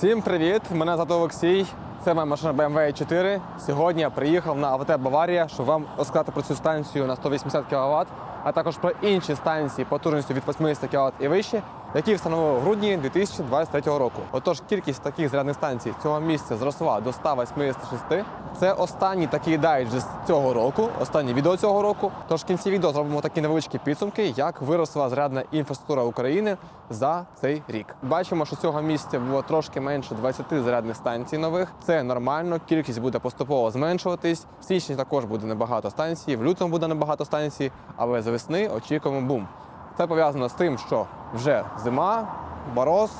Всім привіт! Мене звати Олексій. Це моя машина BMW 4. Сьогодні я приїхав на АВТ Баварія, щоб вам розказати про цю станцію на 180 кВт, а також про інші станції потужністю від 80 кВт і вище, які встановили в грудні 2023 року. Отож, кількість таких зарядних станцій цього місяця зросла до 186. Це останній такий дайджест цього року, останнє відео цього року. Тож в кінці відео зробимо такі невеличкі підсумки, як виросла зарядна інфраструктура України за цей рік. Бачимо, що цього місяця було трошки менше 20 зарядних станцій нових. Це нормально. Кількість буде поступово зменшуватись. В січні також буде небагато станцій, в лютому буде небагато станцій, але з весни очікуємо бум. Це пов'язано з тим, що вже зима, мороз,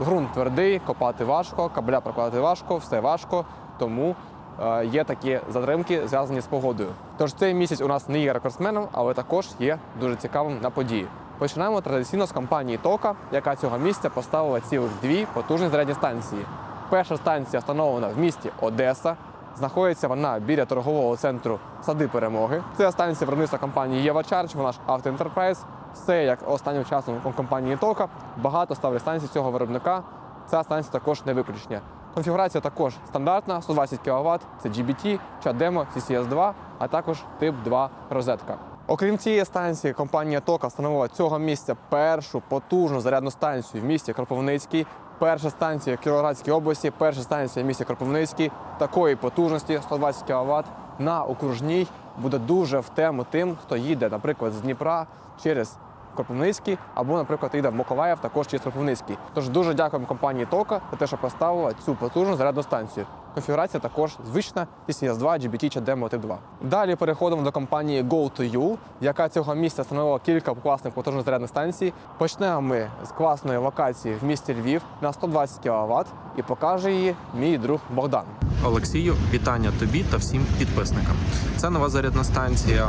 ґрунт твердий, копати важко, кабеля прокладати важко, все важко. Тому е, є такі затримки, зв'язані з погодою. Тож цей місяць у нас не є рекордсменом, але також є дуже цікавим на події. Починаємо традиційно з компанії Тока, яка цього місяця поставила цілих дві потужні зарядні станції. Перша станція встановлена в місті Одеса. Знаходиться вона біля торгового центру Сади Перемоги. Це станція виробництва компанії Єва вона ж Автоентерпрайз. Все як останнім часом компанії Тока. Багато ставлять станцій цього виробника. Ця станція також не виключення. Конфігурація також стандартна, 120 кВт, це GBT, CHAdeMO, CCS2, а також тип 2 розетка. Окрім цієї станції, компанія Тока встановила цього місця першу потужну зарядну станцію в місті Кропивницький. Перша станція в Кіровоградській області, перша станція в місті Кропивницький такої потужності 120 кВт на окружній буде дуже в тему тим, хто їде, наприклад, з Дніпра через Кропивницький або, наприклад, їде в Миколаїв також через Кропивницький. Тож дуже дякуємо компанії Тока за те, що поставила цю потужну зарядну станцію. Конфігурація також звична CCS2 GBT чи Demo Type 2. Далі переходимо до компанії Go2U, яка цього місця встановила кілька класних потужних зарядних станцій. Почнемо ми з класної локації в місті Львів на 120 кВт і покаже її мій друг Богдан. Олексію, вітання тобі та всім підписникам. Це нова зарядна станція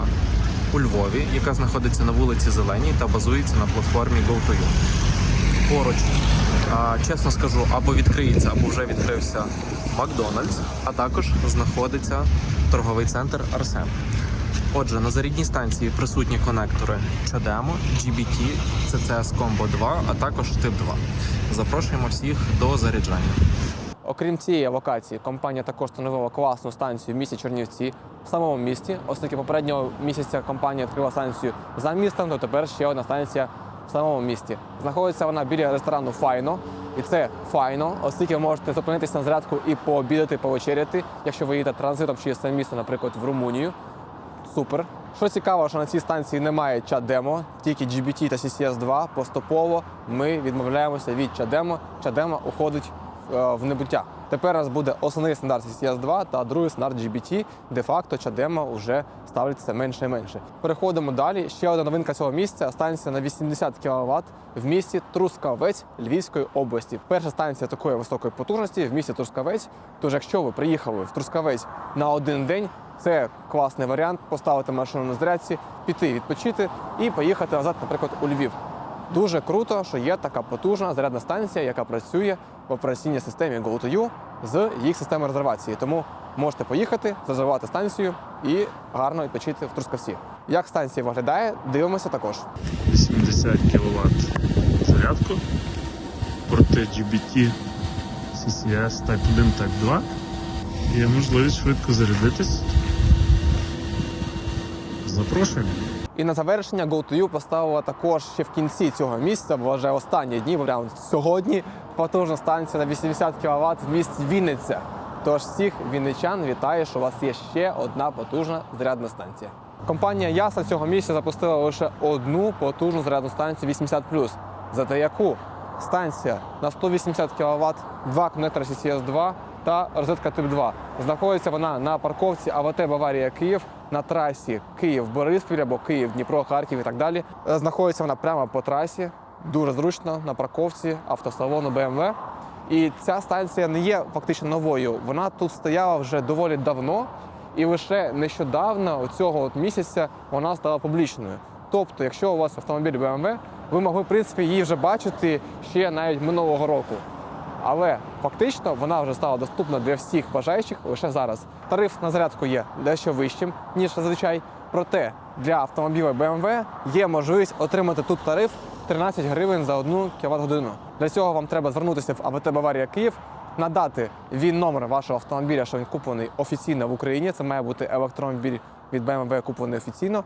у Львові, яка знаходиться на вулиці Зеленій та базується на платформі GoToYou. Поруч, чесно скажу, або відкриється, або вже відкрився Макдональдс, а також знаходиться торговий центр Арсен. Отже, на зарядній станції присутні конектори CHAdeMO, GBT, CCS Combo 2, а також Type 2. Запрошуємо всіх до заряджання. Окрім цієї локації, компанія також встановила класну станцію в місті Чернівці в самому місті. Оскільки попереднього місяця компанія відкрила станцію за містом, то тепер ще одна станція в самому місті. Знаходиться вона біля ресторану Файно, і це файно, оскільки ви можете зупинитися на зарядку і пообідати, повечеряти, якщо ви їдете транзитом через це місто, наприклад, в Румунію. Супер. Що цікаво, що на цій станції немає чат-демо, тільки GBT та CCS2. Поступово ми відмовляємося від чат-демо. Чат-демо уходить в небуття. Тепер у нас буде основний стандарт CCS2 та другий стандарт GBT. Де-факто чат-демо вже ставиться менше і менше. Переходимо далі. Ще одна новинка цього місця станція на 80 кВт в місті Трускавець Львівської області. Перша станція такої високої потужності в місті Трускавець. Тож, якщо ви приїхали в Трускавець на один день, це класний варіант поставити машину на зарядці, піти відпочити і поїхати назад, наприклад, у Львів. Дуже круто, що є така потужна зарядна станція, яка працює в операційній системі GoToYou з їх системою резервації. Тому можете поїхати, зарезервувати станцію і гарно відпочити в Трускавці. Як станція виглядає, дивимося також. 80 кВт зарядку, порти GBT, CCS Type 1, Type 2. Є можливість швидко зарядитись. Запрошуємо. І на завершення GoToYou поставила також ще в кінці цього місяця, бо вже останні дні, прямо сьогодні потужна станція на 80 кВт в місті Вінниця. Тож всіх вінничан вітаю, що у вас є ще одна потужна зарядна станція. Компанія Яса цього місяця запустила лише одну потужну зарядну станцію 80+. Зате яку станція на 180 кВт, два конектори CCS2 та розетка Тип 2. Знаходиться вона на парковці АВТ Баварія Київ на трасі Київ-Бориспіль або Київ-Дніпро, Харків і так далі. Е, Знаходиться вона прямо по трасі, дуже зручно на парковці автосалону BMW. І ця станція не є фактично новою. Вона тут стояла вже доволі давно, і лише нещодавно, цього от місяця, вона стала публічною. Тобто, якщо у вас автомобіль BMW, ви могли в принципі її вже бачити ще навіть минулого року. Але фактично вона вже стала доступна для всіх бажаючих лише зараз. Тариф на зарядку є дещо вищим, ніж зазвичай. Проте для автомобіля BMW є можливість отримати тут тариф 13 гривень за одну кВт годину. Для цього вам треба звернутися в АВТ Баварія Київ, надати він номер вашого автомобіля, що він куплений офіційно в Україні. Це має бути електромобіль від BMW куплений офіційно.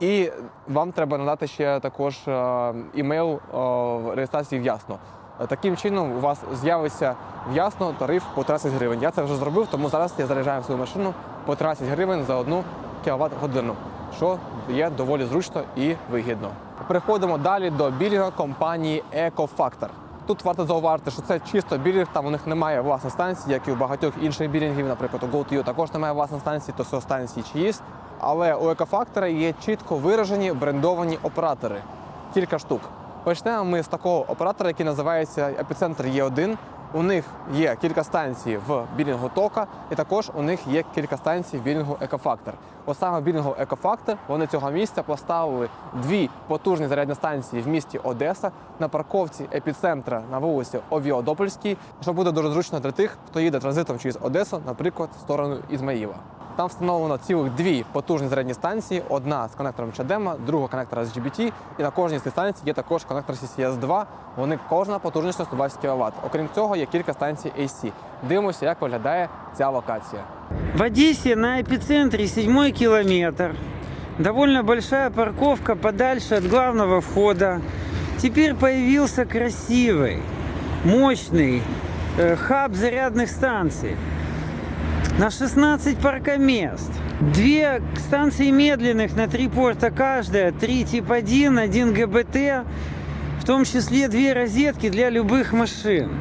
І вам треба надати ще також е, імейл е, реєстрації в Ясно. Е, Таким чином у вас з'явиться Ясно тариф по 30 гривень. Я це вже зробив, тому зараз я заряджаю свою машину по 30 гривень за одну кВт годину, що є доволі зручно і вигідно. Переходимо далі до білінга компанії EcoFactor. Тут варто зауважити, що це чисто білінг, там у них немає власної станції, як і у багатьох інших білінгів, наприклад, у GoTo також немає власної станції, то все станції чиїсь. Але у екофактора є чітко виражені брендовані оператори. Кілька штук. Почнемо ми з такого оператора, який називається Епіцентр Є1. У них є кілька станцій в білінгу Тока, і також у них є кілька станцій в білінгу Екофактор. От саме білінгу Екофактор вони цього місця поставили дві потужні зарядні станції в місті Одеса на парковці епіцентра на вулиці Овіодопольській, що буде дуже зручно для тих, хто їде транзитом через Одесу, наприклад, в сторону Ізмаїла. Там встановлено цілих дві потужні зарядні станції: одна з конектором Чадема, друга конектора з GBT. І на кожній з цих станцій є також конектор CCS 2. Вони кожна потужністю 120 кВт. Окрім цього, є кілька станцій AC. Дивимося, як виглядає ця локація. В Одессе на эпицентре седьмой километр. Довольно большая парковка подальше от главного входа. Теперь появился красивый, мощный э, хаб зарядных станций. На 16 паркомест. Две станции медленных на три порта каждая. Три тип 1, один ГБТ. В том числе две розетки для любых машин.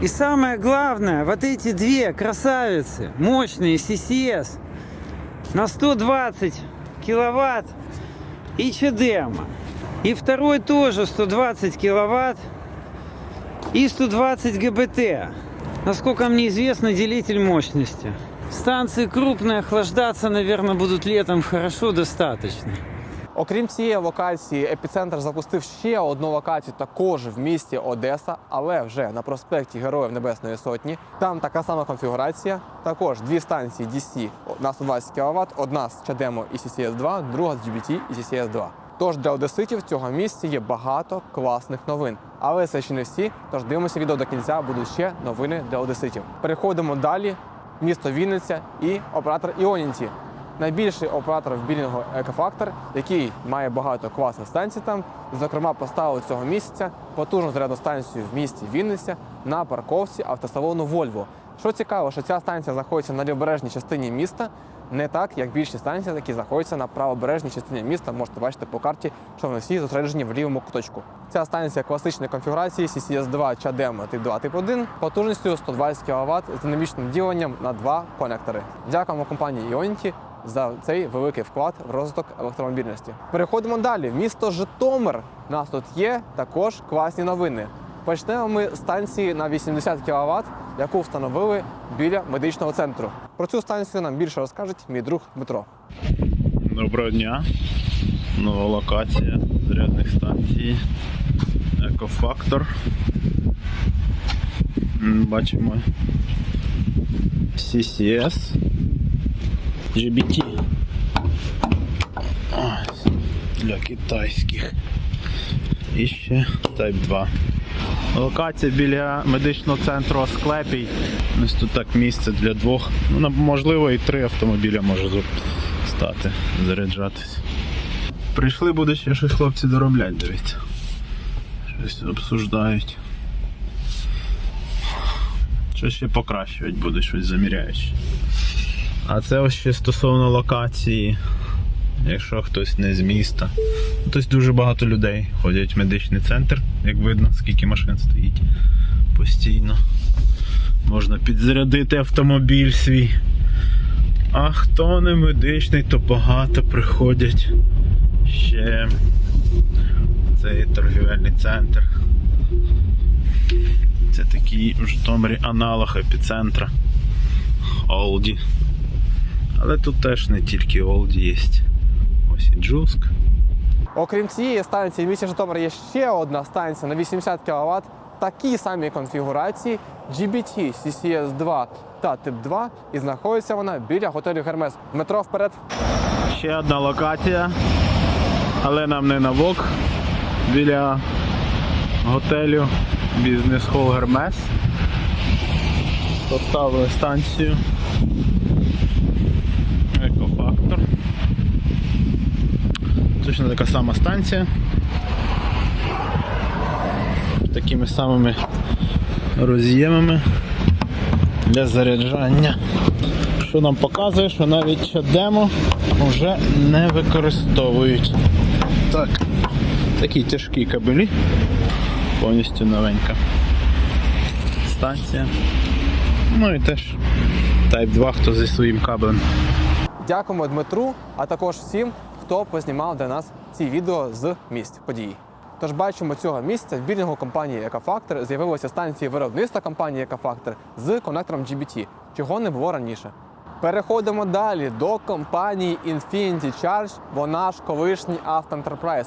И самое главное, вот эти две красавицы, мощные CCS на 120 киловатт и Чадема. И второй тоже 120 киловатт и 120 ГБТ. Насколько мне известно, делитель мощности. Станции крупные, охлаждаться, наверное, будут летом хорошо достаточно. Окрім цієї локації, епіцентр запустив ще одну локацію також в місті Одеса, але вже на проспекті Героїв Небесної Сотні. Там така сама конфігурація. Також дві станції DC на 120 кВт, одна з Чадемо і CCS 2, друга з GBT і CCS 2. Тож для одеситів цього місці є багато класних новин. Але це ще не всі. Тож дивимося відео до кінця, будуть ще новини для одеситів. Переходимо далі. Місто Вінниця і оператор Іонінті найбільший оператор в білінгу Екофактор, який має багато класних станцій там. Зокрема, поставили цього місяця потужну зарядну станцію в місті Вінниця на парковці автосалону Вольво. Що цікаво, що ця станція знаходиться на лівобережній частині міста, не так, як більші станції, які знаходяться на правобережній частині міста. Можете бачити по карті, що вони всі зосереджені в лівому куточку. Ця станція класичної конфігурації CCS 2 CHAdeMO тип 2 тип 1 потужністю 120 кВт з динамічним діленням на два конектори. Дякуємо компанії Ionity за цей великий вклад в розвиток електромобільності. Переходимо далі. Місто Житомир. У нас тут є також класні новини. Почнемо ми станції на 80 кВт, яку встановили біля медичного центру. Про цю станцію нам більше розкаже мій друг Дмитро. Доброго дня. Нова локація зарядних станцій. Екофактор. Бачимо CCS. GBT. Для китайських. І ще Type 2. Локація біля медичного центру Асклепій. Ось тут так місце для двох. Ну, можливо, і три автомобіля може стати, заряджатись. Прийшли, буде ще щось хлопці доробляти, дивіться. Щось обсуждають. Щось ще покращувати буде, щось заміряючи. А це ось ще стосовно локації. Якщо хтось не з міста. Тобто дуже багато людей ходять в медичний центр, як видно, скільки машин стоїть постійно. Можна підзарядити автомобіль свій. А хто не медичний, то багато приходять ще в цей торгівельний центр. Це такий у Житомирі аналог епіцентра Олді. Але тут теж не тільки Олді є. Ось і Джуск. Окрім цієї станції, в місті Житомир є ще одна станція на 80 кВт. Такі самі конфігурації GBT CCS 2 та Тип 2, і знаходиться вона біля готелю Гермес. Метро вперед. Ще одна локація, але нам не на ВОК. біля готелю бізнес-хол Гермес. Поставили станцію. Екофактор. Точно така сама станція. Такими самими роз'ємами для заряджання. Що нам показує, що навіть демо вже не використовують. Так, такі тяжкі кабелі. Повністю новенька станція. Ну і теж Type 2, хто зі своїм кабелем. Дякуємо Дмитру, а також всім, хто познімав для нас ці відео з місць події. Тож бачимо цього місця в білінгу компанії Екофактор з'явилися станції виробництва компанії Екофактор з конектором GBT, чого не було раніше. Переходимо далі до компанії Infinity Charge, вона ж колишній Enterprise.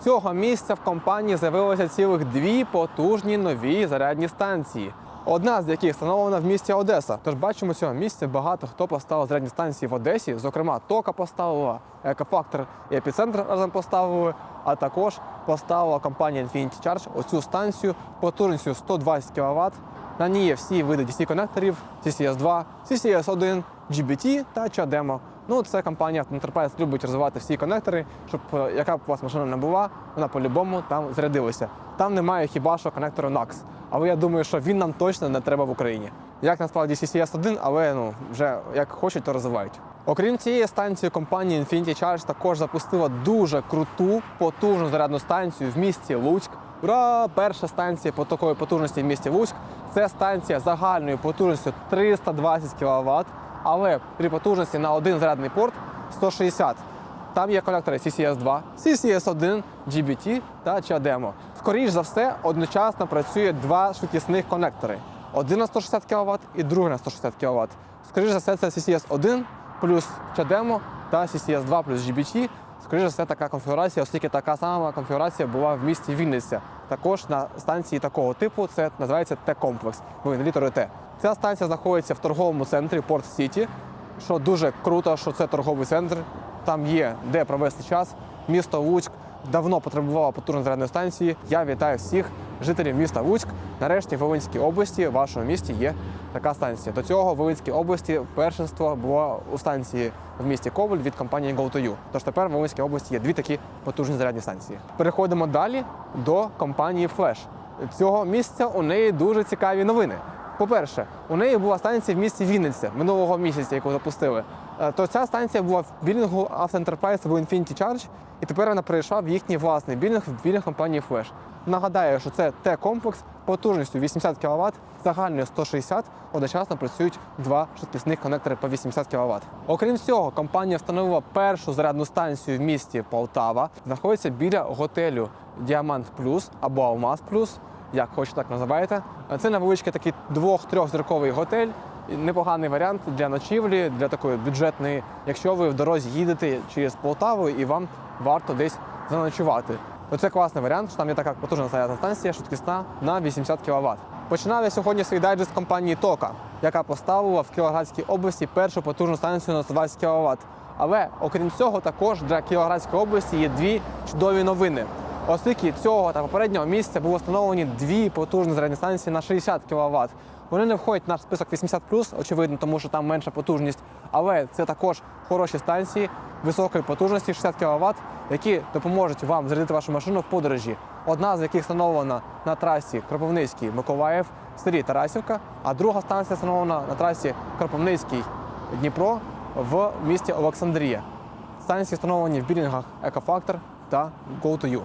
Цього місця в компанії з'явилося цілих дві потужні нові зарядні станції. Одна з яких встановлена в місті Одеса. Тож бачимо цього місця багато хто поставив зарядні станції в Одесі. Зокрема, Тока поставила, Екофактор і Епіцентр разом поставили, а також поставила компанія Infinity Charge оцю станцію потужністю 120 кВт. На ній є всі види DC-конекторів, CCS2, CCS1, GBT та CHAdeMO. Ну, це компанія Enterprise любить розвивати всі конектори, щоб е, яка б у вас машина не була, вона по-любому там зарядилася. Там немає хіба що конектору NAX. Але я думаю, що він нам точно не треба в Україні. Як насправді CCS1, але ну вже як хочуть, то розвивають. Окрім цієї станції, компанія Infinity Charge також запустила дуже круту, потужну зарядну станцію в місті Луцьк. Ура! Перша станція по такої потужності в місті Луцьк. Це станція загальною потужністю 320 кВт, але при потужності на один зарядний порт 160. Там є конектори CCS2, CCS1, GBT та CHAdeMO. Скоріш за все, одночасно працює два швидкісних конектори. Один на 160 кВт і другий на 160 кВт. Скоріш за все, це CCS1 плюс CHAdeMO та CCS2 плюс GBT. Скоріше за все, така конфігурація, оскільки така сама конфігурація була в місті Вінниця. Також на станції такого типу це називається Т-комплекс, ну, на літерою Т. Ця станція знаходиться в торговому центрі Порт Сіті, що дуже круто, що це торговий центр. Там є де провести час. Місто Луцьк давно потребувало потужної зарядної станції. Я вітаю всіх жителів міста Луцьк. Нарешті в Волинській області, в вашому місті, є така станція. До цього в Волинській області першинство було у станції в місті Коваль від компанії GoToYou. Тож тепер в Волинській області є дві такі потужні зарядні станції. Переходимо далі до компанії Flash. Цього місця у неї дуже цікаві новини. По-перше, у неї була станція в місті Вінниця минулого місяця, яку запустили. Е, То ця станція була в білінгу Auto Enterprise або Infinity Charge, і тепер вона перейшла в їхній власний білінг в білінг компанії Flash. Нагадаю, що це Т-комплекс потужністю 80 кВт, загальною 160, одночасно працюють два швидкісних конектори по 80 кВт. Окрім цього, компанія встановила першу зарядну станцію в місті Полтава. Знаходиться біля готелю Діамант Плюс або Алмаз Плюс як хочете, так називаєте. Це невеличкий такий двох-трьохзірковий готель. Непоганий варіант для ночівлі, для такої бюджетної, якщо ви в дорозі їдете через Полтаву і вам варто десь заночувати. То це класний варіант, що там є така потужна зарядна станція, швидкісна на 80 кВт. Починав я сьогодні свій дайджест компанії Тока, яка поставила в Кіровоградській області першу потужну станцію на 120 кВт. Але окрім цього, також для Кіровоградської області є дві чудові новини. Оскільки цього та попереднього місця було встановлені дві потужні зарядні станції на 60 кВт. Вони не входять в наш список 80 очевидно, тому що там менша потужність. Але це також хороші станції високої потужності 60 кВт, які допоможуть вам зарядити вашу машину в подорожі. Одна з яких встановлена на трасі Кропивницький Миколаїв, селі Тарасівка, а друга станція встановлена на трасі Кропивницький Дніпро в місті Олександрія. Станції встановлені в білінгах Екофактор та GoToYou.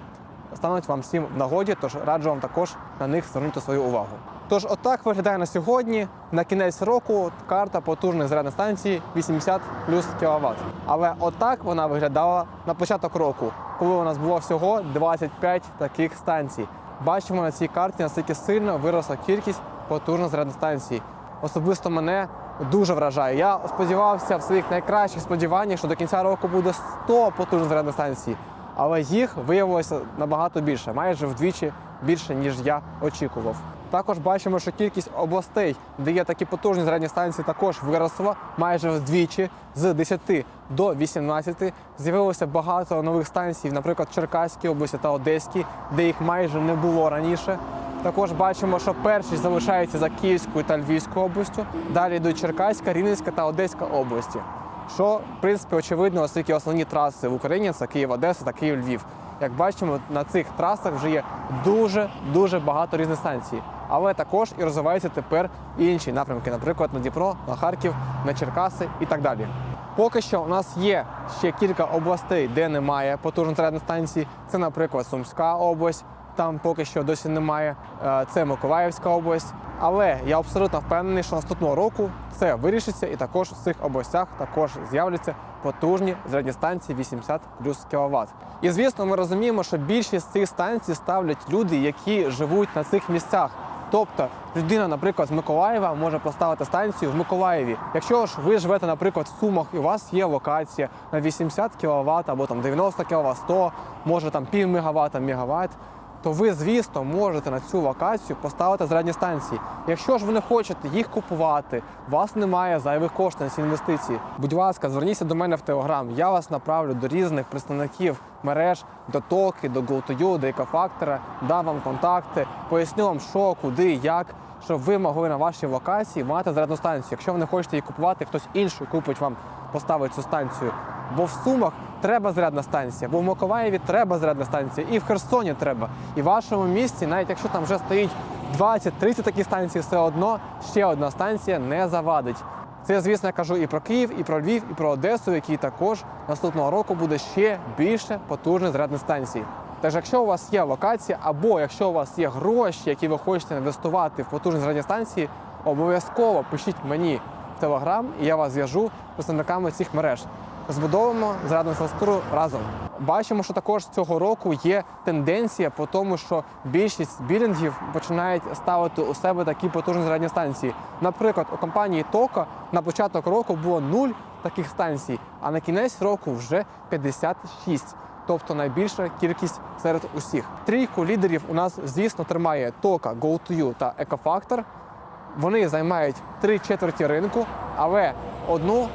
Стануть вам всім в нагоді, тож раджу вам також на них звернути свою увагу. Тож, отак виглядає на сьогодні. На кінець року карта потужних зарядних станцій 80 плюс кВт. Але отак вона виглядала на початок року, коли у нас було всього 25 таких станцій. Бачимо на цій карті, наскільки сильно виросла кількість потужних зарядних станцій. Особисто мене дуже вражає. Я сподівався в своїх найкращих сподіваннях, що до кінця року буде 100 потужних зарядних станцій. Але їх виявилося набагато більше, майже вдвічі більше, ніж я очікував. Також бачимо, що кількість областей, де є такі потужні зарядні станції, також виросла майже вдвічі з 10 до 18. З'явилося багато нових станцій, наприклад, Черкаській області та Одеській, де їх майже не було раніше. Також бачимо, що перші залишаються за Київською та Львівською областю. Далі йдуть Черкаська, Рівненська та Одеська області. Що, в принципі, очевидно, оскільки основні траси в Україні це Київ-Одеса та Київ-Львів. Як бачимо, на цих трасах вже є дуже дуже багато різних станцій. Але також і розвиваються тепер інші напрямки, наприклад, на Дніпро, на Харків, на Черкаси і так далі. Поки що у нас є ще кілька областей, де немає потужних зарядних станцій. Це, наприклад, Сумська область, там поки що досі немає. Е, Це Миколаївська область. Але я абсолютно впевнений, що наступного року це вирішиться, і також в цих областях також з'являться потужні зарядні станції 80 плюс кВт. І звісно, ми розуміємо, що більшість цих станцій ставлять люди, які живуть на цих місцях. Тобто людина, наприклад, з Миколаєва може поставити станцію в Миколаєві. Якщо ж ви живете, наприклад, в Сумах, і у вас є локація на 80 кВт або там 90 кВт, 100, може там пів мегаватта, мегаватт, то ви, звісно, можете на цю локацію поставити зарядні станції. Якщо ж ви не хочете їх купувати, у вас немає зайвих коштів на ці інвестиції. Будь ласка, зверніться до мене в Телеграм. Я вас направлю до різних представників мереж, до Токи, до GoToYou, до Екофактора, дам вам контакти, поясню вам, що, куди, як. Щоб ви могли на вашій локації мати зарядну станцію. Якщо ви не хочете її купувати, хтось інший купить вам, поставить цю станцію. Бо в Сумах треба зарядна станція, бо в Миколаєві треба зарядна станція, і в Херсоні треба. І в вашому місті, навіть якщо там вже стоїть 20-30 такі станції, все одно ще одна станція не завадить. Це я, звісно, кажу і про Київ, і про Львів, і про Одесу, який також наступного року буде ще більше потужних зарядних станцій. Тож, якщо у вас є локація, або якщо у вас є гроші, які ви хочете інвестувати в потужні зарядні станції, обов'язково пишіть мені в Телеграм, і я вас зв'яжу з представниками цих мереж. Збудовуємо зарядну інфраструктуру разом. Бачимо, що також цього року є тенденція по тому, що більшість білінгів починають ставити у себе такі потужні зарядні станції. Наприклад, у компанії Тока на початок року було нуль таких станцій, а на кінець року вже 56. Тобто найбільша кількість серед усіх. Трійку лідерів у нас, звісно, тримає Тока, GoToYou та Екофактор. Вони займають три четверті ринку, але одну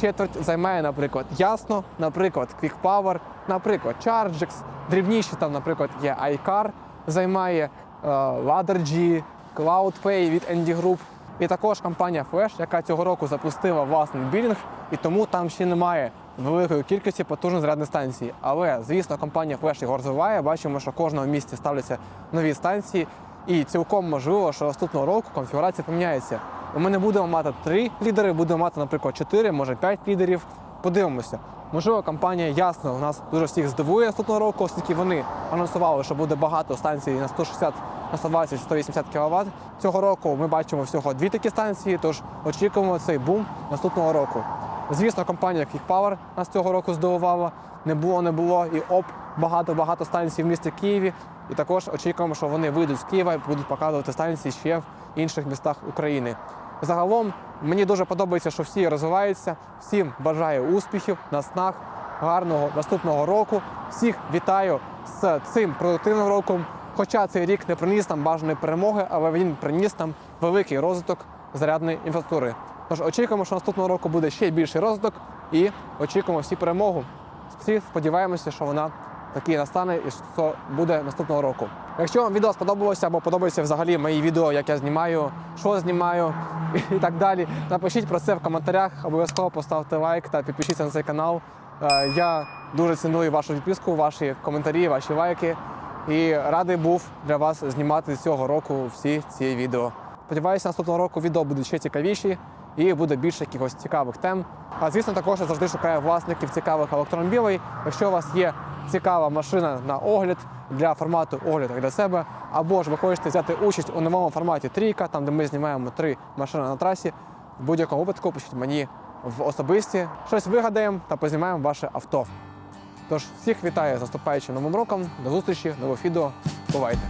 четверть займає, наприклад, Ясно, наприклад, Quick Power, наприклад, Chargex, дрібніші там, наприклад, є iCar, займає е, Ladder-G, CloudPay від Andy Group. І також компанія Flash, яка цього року запустила власний білінг, і тому там ще немає великої кількості потужних зарядних станцій. Але, звісно, компанія Flash його розвиває. Бачимо, що кожного місці ставляться нові станції, і цілком можливо, що наступного року конфігурація поміняється. Ми не будемо мати три лідери, будемо мати, наприклад, чотири, може п'ять лідерів. Подивимося. Можливо, компанія ясно у нас дуже всіх здивує наступного року, оскільки вони анонсували, що буде багато станцій на 160, на 120, 180 кВт. Цього року ми бачимо всього дві такі станції, тож очікуємо цей бум наступного року. Звісно, компанія Quick Power нас цього року здивувала. Не було, не було і оп, багато-багато станцій в місті Києві. І також очікуємо, що вони вийдуть з Києва і будуть показувати станції ще в інших містах України. Загалом мені дуже подобається, що всі розвиваються. Всім бажаю успіхів, наснаг, гарного наступного року. Всіх вітаю з цим продуктивним роком. Хоча цей рік не приніс нам бажаної перемоги, але він приніс нам великий розвиток зарядної інфраструктури. Тож очікуємо, що наступного року буде ще більший розвиток і очікуємо всі перемогу. Всі сподіваємося, що вона таки настане і що буде наступного року. Якщо вам відео сподобалося або подобається взагалі мої відео, як я знімаю, що знімаю і так далі, напишіть про це в коментарях. Обов'язково поставте лайк та підпишіться на цей канал. Е, Я дуже ціную вашу підписку, ваші коментарі, ваші лайки. І радий був для вас знімати цього року всі ці відео. Сподіваюся, наступного року відео будуть ще цікавіші і буде більше якихось цікавих тем. А звісно, також я завжди шукаю власників цікавих електромобілей. Якщо у вас є цікава машина на огляд для формату огляд як для себе, або ж ви хочете взяти участь у новому форматі трійка, там де ми знімаємо три машини на трасі, в будь-якому випадку пишіть мені в особисті, щось вигадаємо та познімаємо ваше авто. Тож всіх вітаю з наступаючим новим роком. До зустрічі, нових відео. Бувайте!